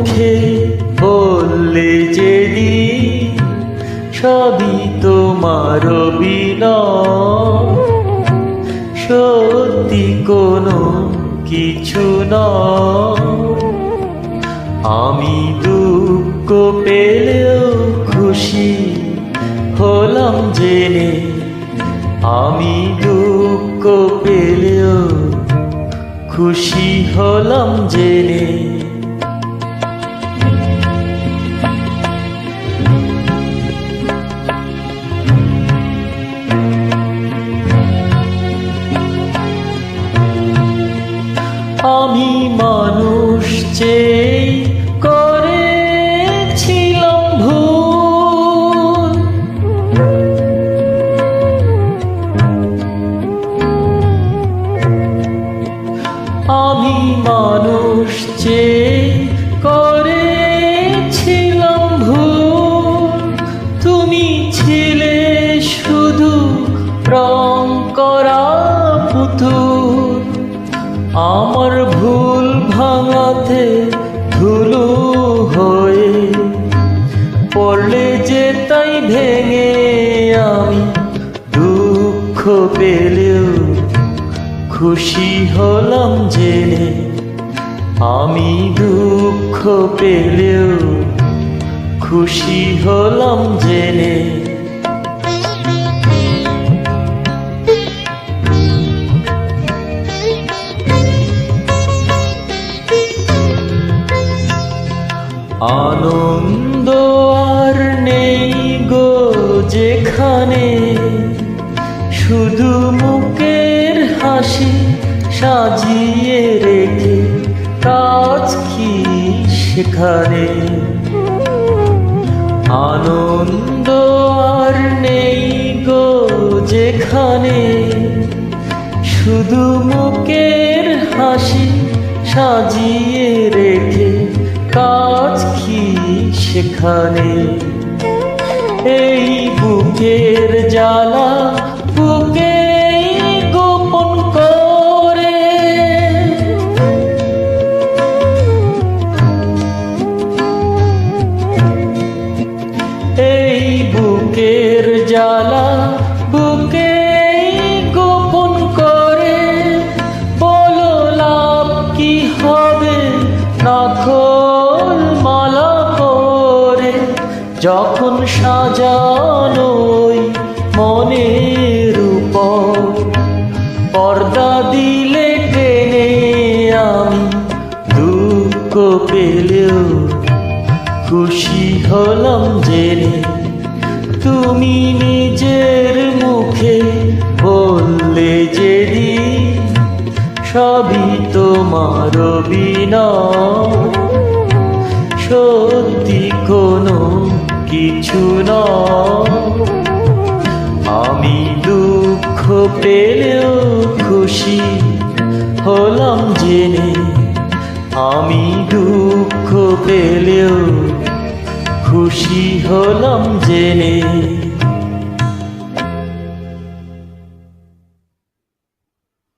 মুখে বললে যেদি, সবই তোমার সত্যি কোনো কিছু না আমি দুঃখ পেলেও খুশি হলাম জেনে। আমি দুঃখ পেলেও খুশি হলাম জেনে। চেয়ে করেছিলাম ভুল। আমি মানুষ চেয়ে করেছিলাম ভুল। তুমি ছিলে শুধু রং করা পুতুল। আমার ভুল ভাঙাতে ধুলো হয়ে পড়লে যে তাই ভেঙে আমি দুঃখ পেলেও খুশি হলাম জেনে আমি দুঃখ পেলেও খুশি হলাম জেনে আনন্দ আর নেই গো যেখানে। শুধু মুখের হাসি সাজিয়ে রেখে কাজ কি সেখানে। আনন্দ আর নেই গো যেখানে। শুধু মুখের হাসি সাজিয়ে রেখে কাজ কি সেখানে? এই বুকের জ্বালা বুকে গোপন করে। এই বুকের জ্বালা পেলেও খুশি হলাম জেনে। তুমি নিজের মুখে বললে যে দিন সবই তোমার সত্যি কোনো কিছু নয়। আমি দুঃখ পেলেও খুশি হলাম জেনে। আমি দুঃখ পেলেও খুশি হলাম জেনে।